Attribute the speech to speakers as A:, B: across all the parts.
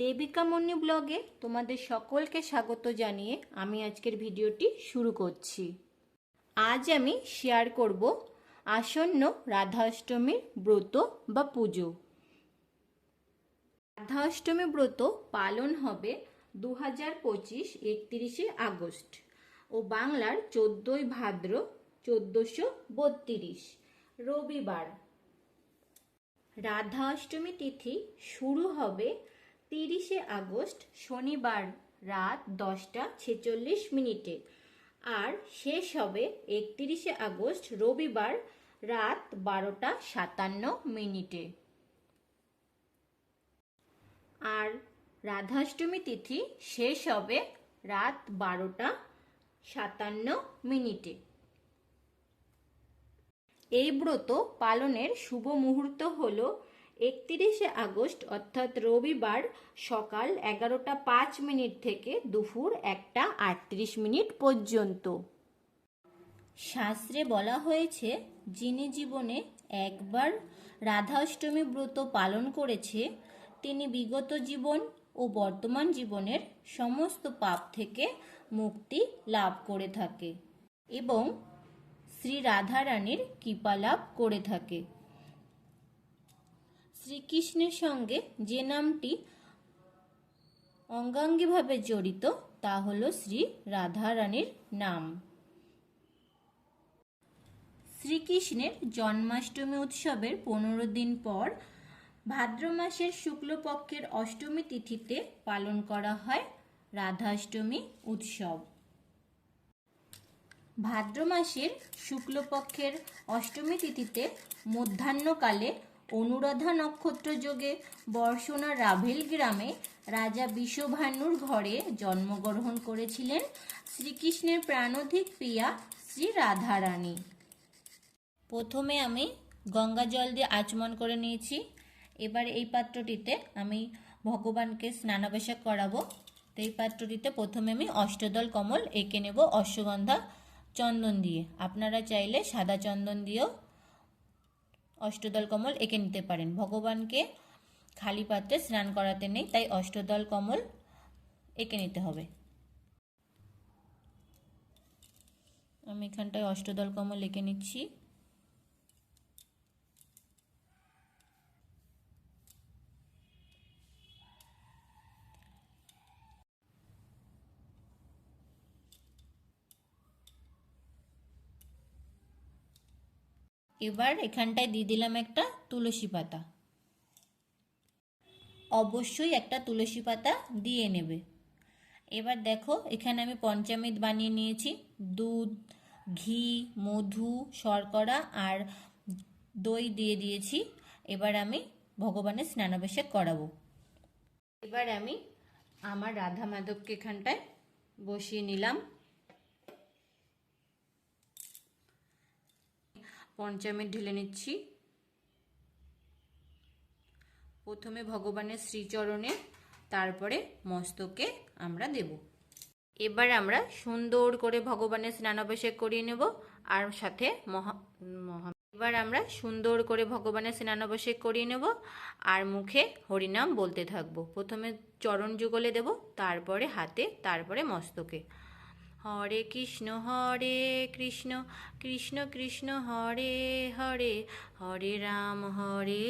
A: দেবিকা মন্নি ব্লগে তোমাদের সকলকে স্বাগত জানিয়ে আমি আজকের ভিডিওটি শুরু করছি আজ আমি শেয়ার করব আসন্ন রাধাষ্টমীর ব্রত বা পুজো রাধাষ্টমী ব্রত পালন হবে দু হাজার পঁচিশ একত্রিশে আগস্ট ও বাংলার চোদ্দই ভাদ্র চোদ্দোশো বত্রিশ রবিবার রাধা অষ্টমী তিথি শুরু হবে তিরিশে আগস্ট শনিবার রাত দশটা ছেচল্লিশ মিনিটে আর শেষ হবে একত্রিশে আগস্ট রবিবার রাত বারোটা সাতান্ন মিনিটে আর রাধাষ্টমী তিথি শেষ হবে রাত বারোটা সাতান্ন মিনিটে এই ব্রত পালনের শুভ মুহূর্ত হলো একত্রিশে আগস্ট অর্থাৎ রবিবার সকাল এগারোটা পাঁচ মিনিট থেকে দুপুর একটা আটত্রিশ মিনিট পর্যন্ত শাস্ত্রে বলা হয়েছে যিনি জীবনে একবার রাধাষ্টমী ব্রত পালন করেছে তিনি বিগত জীবন ও বর্তমান জীবনের সমস্ত পাপ থেকে মুক্তি লাভ করে থাকে এবং শ্রী রাধারানীর কৃপা লাভ করে থাকে শ্রীকৃষ্ণের সঙ্গে যে নামটি অঙ্গাঙ্গিভাবে জড়িত তা হল শ্রী রাধারানীর নাম শ্রীকৃষ্ণের জন্মাষ্টমী উৎসবের পনেরো দিন পর ভাদ্র মাসের শুক্লপক্ষের অষ্টমী তিথিতে পালন করা হয় রাধাষ্টমী উৎসব ভাদ্র মাসের শুক্লপক্ষের অষ্টমী তিথিতে মধ্যাহ্নকালে অনুরাধা নক্ষত্র যোগে বর্ষনা রাভেল গ্রামে রাজা বিশ্বভানুর ঘরে জন্মগ্রহণ করেছিলেন শ্রীকৃষ্ণের প্রাণধিক প্রিয়া শ্রী রাধারানী প্রথমে আমি গঙ্গা জল দিয়ে আচমন করে নিয়েছি এবার এই পাত্রটিতে আমি ভগবানকে স্নানাবেশা করাবো তো এই পাত্রটিতে প্রথমে আমি অষ্টদল কমল এঁকে নেব অশ্বগন্ধা চন্দন দিয়ে আপনারা চাইলে সাদা চন্দন দিয়েও অষ্টদল কমল এঁকে নিতে পারেন ভগবানকে খালি পাত্রে স্নান করাতে নেই তাই অষ্টদল কমল এঁকে নিতে হবে আমি এখানটায় অষ্টদল কমল এঁকে নিচ্ছি এবার এখানটায় দিয়ে দিলাম একটা তুলসী পাতা অবশ্যই একটা তুলসী পাতা দিয়ে নেবে এবার দেখো এখানে আমি পঞ্চামৃত বানিয়ে নিয়েছি দুধ ঘি মধু শর্করা আর দই দিয়ে দিয়েছি এবার আমি ভগবানের স্নানাভিষেক করাবো এবার আমি আমার রাধা মাধবকে এখানটায় বসিয়ে নিলাম পঞ্চামে ঢেলে নিচ্ছি প্রথমে ভগবানের শ্রীচরণে তারপরে মস্তকে আমরা দেব এবার আমরা সুন্দর করে ভগবানের স্নানাভিষেক করিয়ে নেব আর সাথে মহা মহা এবার আমরা সুন্দর করে ভগবানের স্নানাভিষেক করিয়ে নেব আর মুখে হরিনাম বলতে থাকবো প্রথমে চরণ যুগলে দেব তারপরে হাতে তারপরে মস্তকে হরে কৃষ্ণ হরে কৃষ্ণ কৃষ্ণ কৃষ্ণ হরে হরে হরে রাম হরে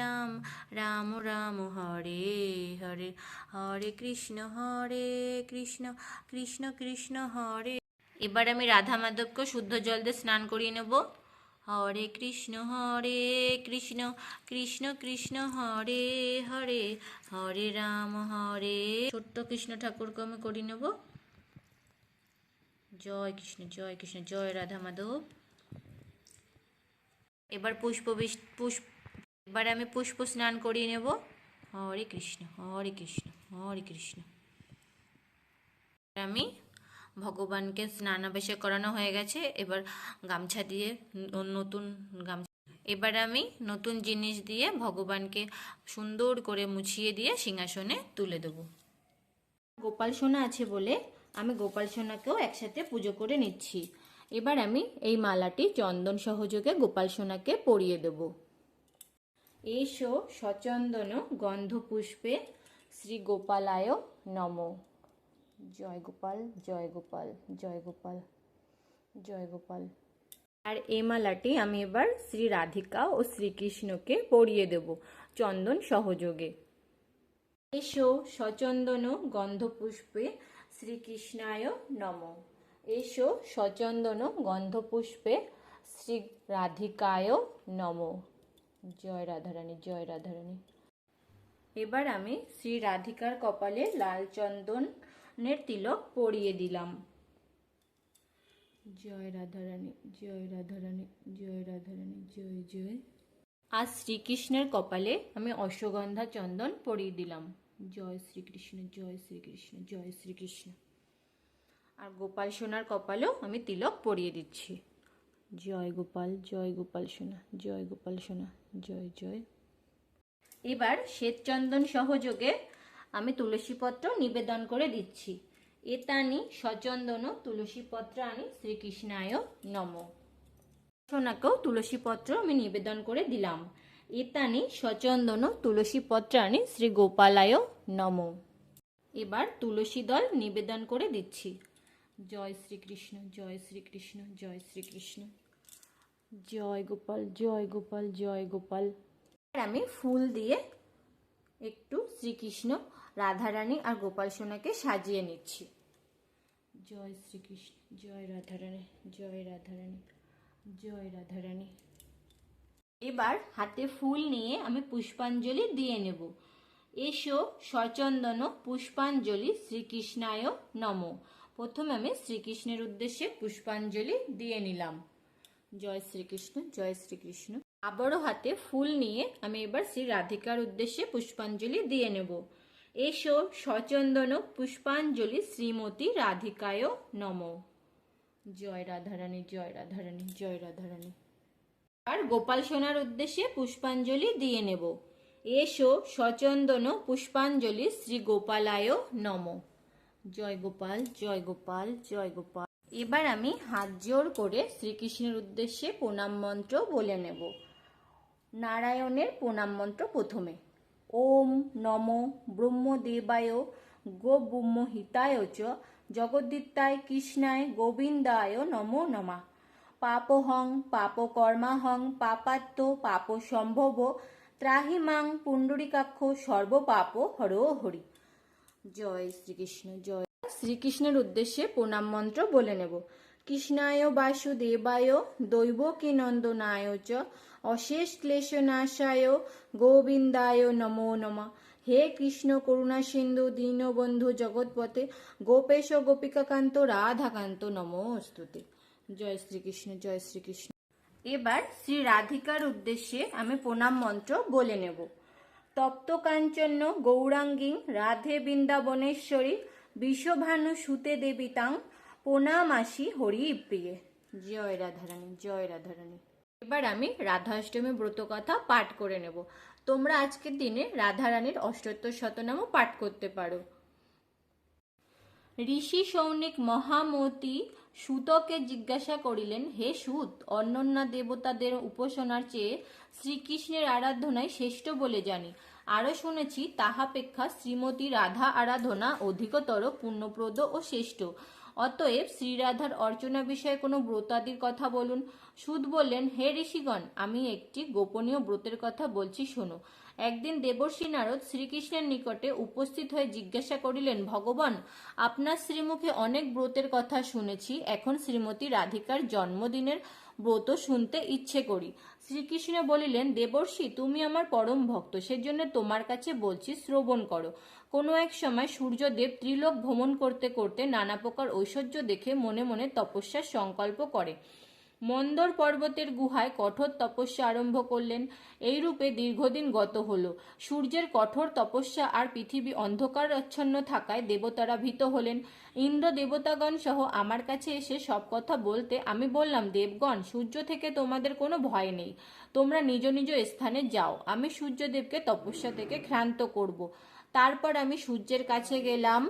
A: রাম রাম রাম হরে হরে হরে কৃষ্ণ হরে কৃষ্ণ কৃষ্ণ কৃষ্ণ হরে এবার আমি রাধা মাধবকে শুদ্ধ জল দিয়ে স্নান করিয়ে নেব হরে কৃষ্ণ হরে কৃষ্ণ কৃষ্ণ কৃষ্ণ হরে হরে হরে রাম হরে ছোট্ট কৃষ্ণ ঠাকুরকে আমি করিয়ে নেবো জয় কৃষ্ণ জয় কৃষ্ণ জয় রাধা মাধব এবার পুষ্প পুষ্প এবারে আমি পুষ্প স্নান করিয়ে নেব হরে কৃষ্ণ হরে কৃষ্ণ হরে কৃষ্ণ আমি ভগবানকে স্নানাবেশা করানো হয়ে গেছে এবার গামছা দিয়ে নতুন গামছা এবার আমি নতুন জিনিস দিয়ে ভগবানকে সুন্দর করে মুছিয়ে দিয়ে সিংহাসনে তুলে দেব গোপাল সোনা আছে বলে আমি গোপাল সোনাকেও একসাথে পুজো করে নিচ্ছি এবার আমি এই মালাটি চন্দন সহযোগে গোপাল সোনাকে পরিয়ে দেব এসো সচন্দন গন্ধ পুষ্পে শ্রী গোপালায় নম জয় গোপাল জয় গোপাল জয় গোপাল জয় গোপাল আর এই মালাটি আমি এবার শ্রী রাধিকা ও শ্রীকৃষ্ণকে পরিয়ে দেব চন্দন সহযোগে এসো সচন্দন গন্ধপুষ্পে শ্রীকৃষ্ণায় নম এসো সচন্দন গন্ধপুষ্পে শ্রী রাধিকায় নম জয় রাধারানী জয় রাধারানী এবার আমি শ্রী রাধিকার কপালে লাল চন্দনের তিলক পরিয়ে দিলাম জয় রাধারানী জয় রাধারানী জয় রাধারানী জয় জয় আজ শ্রীকৃষ্ণের কপালে আমি অশ্বগন্ধা চন্দন পরিয়ে দিলাম জয় শ্রীকৃষ্ণ জয় শ্রীকৃষ্ণ জয় শ্রীকৃষ্ণ আর গোপাল সোনার কপালেও আমি তিলক পরিয়ে দিচ্ছি জয় গোপাল জয় গোপাল সোনা জয় গোপাল সোনা জয় জয় এবার শ্বেতচন্দন সহযোগে আমি তুলসীপত্র নিবেদন করে দিচ্ছি এতানি সচন্দন তুলসীপত্র আনি শ্রীকৃষ্ণায় নম সোনাকেও তুলসীপত্র আমি নিবেদন করে দিলাম এতানি সচন্দন তুলসী পত্রাণী শ্রী গোপালায় নম এবার তুলসী দল নিবেদন করে দিচ্ছি জয় শ্রীকৃষ্ণ জয় শ্রীকৃষ্ণ জয় শ্রীকৃষ্ণ জয় গোপাল জয় গোপাল জয় গোপাল আমি ফুল দিয়ে একটু শ্রীকৃষ্ণ রাধারানী আর গোপাল সোনাকে সাজিয়ে নিচ্ছি জয় শ্রীকৃষ্ণ জয় রাধারানী জয় রাধারানী জয় রাধারানী এবার হাতে ফুল নিয়ে আমি পুষ্পাঞ্জলি দিয়ে নেব এসো সচন্দন পুষ্পাঞ্জলি শ্রীকৃষ্ণায় নম প্রথমে আমি শ্রীকৃষ্ণের উদ্দেশ্যে পুষ্পাঞ্জলি দিয়ে নিলাম জয় শ্রীকৃষ্ণ জয় শ্রীকৃষ্ণ আবারও হাতে ফুল নিয়ে আমি এবার শ্রী রাধিকার উদ্দেশ্যে পুষ্পাঞ্জলি দিয়ে নেব এসো সচন্দন পুষ্পাঞ্জলি শ্রীমতী রাধিকায় নম জয় রাধারানী জয় রাধারানী জয় রাধারানী আর গোপাল সোনার উদ্দেশ্যে পুষ্পাঞ্জলি দিয়ে নেব এসো সচন্দন পুষ্পাঞ্জলি শ্রী গোপালায় নম জয় গোপাল জয় গোপাল জয় গোপাল এবার আমি হাত জোর করে শ্রীকৃষ্ণের উদ্দেশ্যে প্রণাম মন্ত্র বলে নেব নারায়ণের প্রণাম মন্ত্র প্রথমে ওম নম ব্রহ্মদেবায় ব্রহ্মহিতায় চ জগদ্দিত্তায় কৃষ্ণায় গোবিন্দায় নমো নমা পাপহং পাপকর্মাহং পাপাত্ম পাপ সম্ভব ত্রাহিমাং পুণ্ডরিকাক্ষ সর্বপাপ হর হরি জয় শ্রীকৃষ্ণ জয় শ্রীকৃষ্ণের উদ্দেশ্যে প্রণাম মন্ত্র বলে নেব কৃষ্ণায় বাসুদেবায় দৈব নন্দনায় চ অশেষ ক্লেশনাশায় গোবিন্দায় নমো নমা হে কৃষ্ণ করুণা সিন্ধু দীনবন্ধু জগৎপথে গোপেশ গোপিকাকান্ত রাধাকান্ত নমস্তুতে জয় শ্রীকৃষ্ণ জয় শ্রীকৃষ্ণ এবার শ্রী রাধিকার উদ্দেশ্যে আমি প্রণাম মন্ত্র বলে নেব তপ্ত কাঞ্চন্য গৌরাঙ্গিং রাধে বৃন্দাবনেশ্বরী বিশ্বভানু সুতে দেবী তাং প্রণাম আসি হরি প্রিয়ে জয় রাধারানী জয় রাধারানী এবার আমি রাধা অষ্টমী ব্রত কথা পাঠ করে নেব তোমরা আজকের দিনে রাধারানীর অষ্টোত্তর শতনামও পাঠ করতে পারো ঋষি সৌনিক মহামতি সুতকে জিজ্ঞাসা করিলেন হে সুত অন্যান্য দেবতাদের উপাসনার চেয়ে শ্রীকৃষ্ণের আরাধনায় শ্রেষ্ঠ বলে জানি আরও শুনেছি তাহাপেক্ষা শ্রীমতী রাধা আরাধনা অধিকতর পূর্ণপ্রদ ও শ্রেষ্ঠ অতএব শ্রীরাধার অর্চনা বিষয়ে কোনো ব্রতাদির কথা বলুন সুদ বললেন হে ঋষিগণ আমি একটি গোপনীয় ব্রতের কথা বলছি শোনো একদিন দেবর্ষী নারদ শ্রীকৃষ্ণের নিকটে উপস্থিত হয়ে জিজ্ঞাসা করিলেন ভগবান আপনার শ্রীমুখে অনেক ব্রতের কথা শুনেছি এখন শ্রীমতী রাধিকার জন্মদিনের ব্রত শুনতে ইচ্ছে করি শ্রীকৃষ্ণ বলিলেন দেবর্ষী তুমি আমার পরম ভক্ত সেজন্য তোমার কাছে বলছি শ্রবণ করো কোনো এক সময় সূর্যদেব ত্রিলোক ভ্রমণ করতে করতে নানা প্রকার ঐশ্বর্য দেখে মনে মনে তপস্যার সংকল্প করে মন্দর পর্বতের গুহায় কঠোর তপস্যা আরম্ভ করলেন এইরূপে দীর্ঘদিন গত হল সূর্যের কঠোর তপস্যা আর পৃথিবী আচ্ছন্ন থাকায় দেবতারা ভীত হলেন ইন্দ্র দেবতাগণ সহ আমার কাছে এসে সব কথা বলতে আমি বললাম দেবগণ সূর্য থেকে তোমাদের কোনো ভয় নেই তোমরা নিজ নিজ স্থানে যাও আমি সূর্যদেবকে তপস্যা থেকে ক্ষান্ত করব তারপর আমি সূর্যের কাছে গেলাম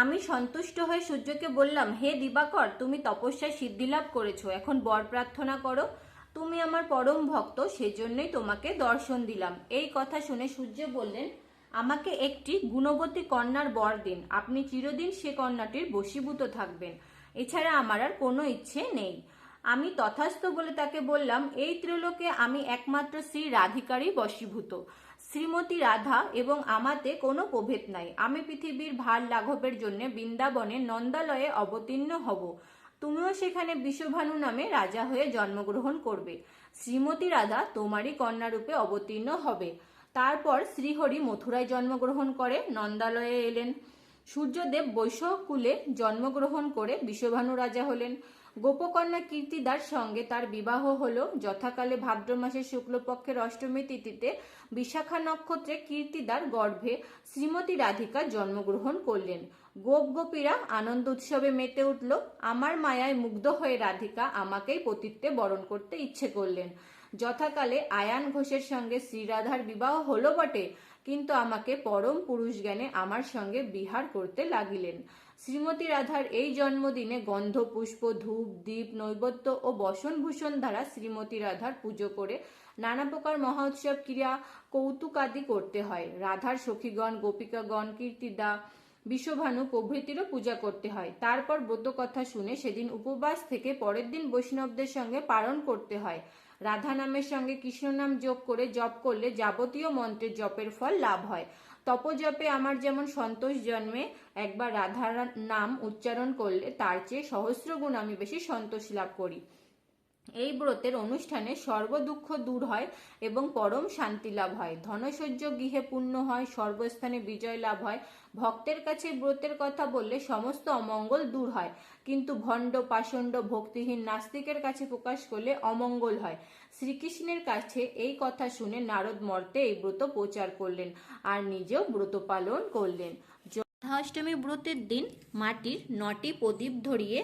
A: আমি সন্তুষ্ট হয়ে সূর্যকে বললাম হে দিবাকর তুমি তপস্যায় সিদ্ধিলাভ করেছো এখন বর প্রার্থনা করো তুমি আমার পরম ভক্ত সেজন্যই তোমাকে দর্শন দিলাম এই কথা শুনে সূর্য বললেন আমাকে একটি গুণবতী কন্যার বর দিন আপনি চিরদিন সে কন্যাটির বশীভূত থাকবেন এছাড়া আমার আর কোনো ইচ্ছে নেই আমি তথাস্থ বলে তাকে বললাম এই ত্রিলোকে আমি একমাত্র শ্রী রাধিকারই বশীভূত শ্রীমতী রাধা এবং আমাতে কোনো প্রভেদ নাই আমি পৃথিবীর ভার লাঘবের জন্য বৃন্দাবনে নন্দালয়ে অবতীর্ণ হব তুমিও সেখানে বিশ্বভানু নামে রাজা হয়ে জন্মগ্রহণ করবে শ্রীমতী রাধা তোমারই কন্যারূপে অবতীর্ণ হবে তারপর শ্রীহরি মথুরায় জন্মগ্রহণ করে নন্দালয়ে এলেন সূর্যদেব বৈশ্যকুলে জন্মগ্রহণ করে বিশ্বভানু রাজা হলেন গোপকন্যা কীর্তিদার সঙ্গে তার বিবাহ হল যথাকালে ভাদ্র মাসের শুক্লপক্ষের অষ্টমী তিথিতে বিশাখা নক্ষত্রে কীর্তিদার গর্ভে শ্রীমতী রাধিকা জন্মগ্রহণ করলেন গোপ গোপীরা আনন্দ উৎসবে মেতে উঠল আমার মায়ায় মুগ্ধ হয়ে রাধিকা আমাকেই পতিত্বে বরণ করতে ইচ্ছে করলেন যথাকালে আয়ান ঘোষের সঙ্গে শ্রীরাধার বিবাহ হলো বটে কিন্তু আমাকে পরম পুরুষ জ্ঞানে আমার সঙ্গে বিহার করতে লাগিলেন শ্রীমতী রাধার এই জন্মদিনে গন্ধ পুষ্প ধূপ দ্বীপ নৈবত্য ও বসনভূষণ দ্বারা শ্রীমতী রাধার পুজো করে নানা প্রকার মহোৎসব ক্রিয়া কৌতুকাদি করতে হয় রাধার সখীগণ গোপিকাগণ কীর্তিদা বিশ্বভানু প্রভৃতিরও পূজা করতে হয় তারপর ব্রত কথা শুনে সেদিন উপবাস থেকে পরের দিন বৈষ্ণবদের সঙ্গে পালন করতে হয় রাধা নামের সঙ্গে কৃষ্ণ নাম যোগ করে জপ করলে যাবতীয় মন্ত্রের জপের ফল লাভ হয় তপজপে আমার যেমন সন্তোষ জন্মে একবার রাধার নাম উচ্চারণ করলে তার চেয়ে সহস্র গুণ আমি বেশি সন্তোষ লাভ করি এই ব্রতের অনুষ্ঠানে সর্বদুঃখ দূর হয় এবং পরম শান্তি লাভ হয় ধনসহ্য গৃহে পূর্ণ হয় সর্বস্থানে বিজয় লাভ হয় ভক্তের কাছে ব্রতের কথা বললে সমস্ত অমঙ্গল দূর হয় কিন্তু ভণ্ড পাষণ্ড ভক্তিহীন নাস্তিকের কাছে প্রকাশ করলে অমঙ্গল হয় শ্রীকৃষ্ণের কাছে এই কথা শুনে নারদ মর্তে এই ব্রত প্রচার করলেন আর নিজেও ব্রত পালন করলেন জন্মাষ্টমী ব্রতের দিন মাটির নটি প্রদীপ ধরিয়ে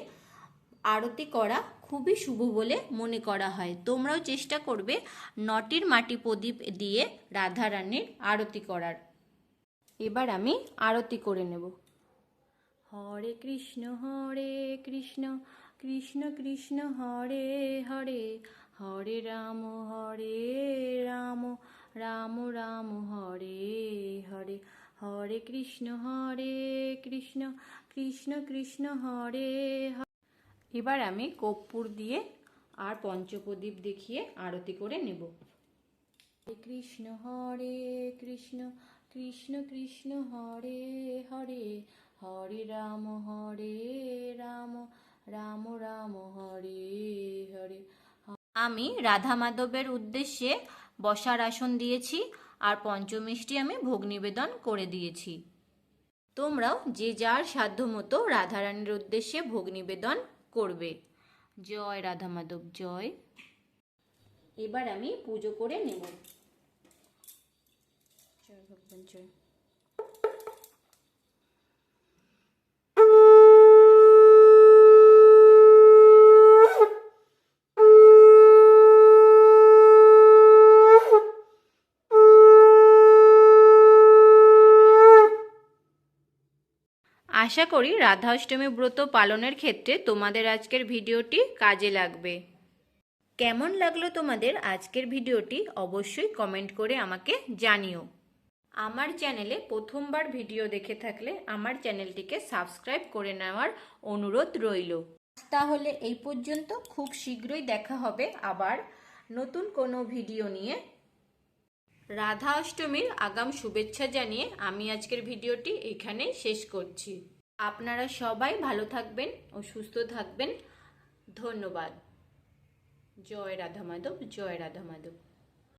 A: আরতি করা খুবই শুভ বলে মনে করা হয় তোমরাও চেষ্টা করবে নটির মাটি প্রদীপ দিয়ে রাধারানীর আরতি করার এবার আমি আরতি করে নেব হরে কৃষ্ণ হরে কৃষ্ণ কৃষ্ণ কৃষ্ণ হরে হরে হরে রাম হরে রাম রাম রাম হরে হরে হরে কৃষ্ণ হরে কৃষ্ণ কৃষ্ণ কৃষ্ণ হরে এবার আমি কর্পূর দিয়ে আর পঞ্চপ্রদীপ দেখিয়ে আরতি করে নেব কৃষ্ণ হরে কৃষ্ণ কৃষ্ণ কৃষ্ণ হরে হরে হরে রাম হরে রাম রাম রাম হরে হরে আমি রাধা মাধবের উদ্দেশ্যে বসার আসন দিয়েছি আর পঞ্চমিষ্টি আমি ভোগ নিবেদন করে দিয়েছি তোমরাও যে যার সাধ্য মতো রাধারানীর উদ্দেশ্যে ভোগ নিবেদন করবে জয় রাধা মাধব জয় এবার আমি পুজো করে নেব জয় ভগবান জয় আশা করি রাধা অষ্টমী ব্রত পালনের ক্ষেত্রে তোমাদের আজকের ভিডিওটি কাজে লাগবে কেমন লাগলো তোমাদের আজকের ভিডিওটি অবশ্যই কমেন্ট করে আমাকে জানিও আমার চ্যানেলে প্রথমবার ভিডিও দেখে থাকলে আমার চ্যানেলটিকে সাবস্ক্রাইব করে নেওয়ার অনুরোধ রইল তাহলে এই পর্যন্ত খুব শীঘ্রই দেখা হবে আবার নতুন কোনো ভিডিও নিয়ে রাধা অষ্টমীর আগাম শুভেচ্ছা জানিয়ে আমি আজকের ভিডিওটি এখানেই শেষ করছি আপনারা সবাই ভালো থাকবেন ও সুস্থ থাকবেন ধন্যবাদ জয় রাধা মাধব জয় রাধা মাধব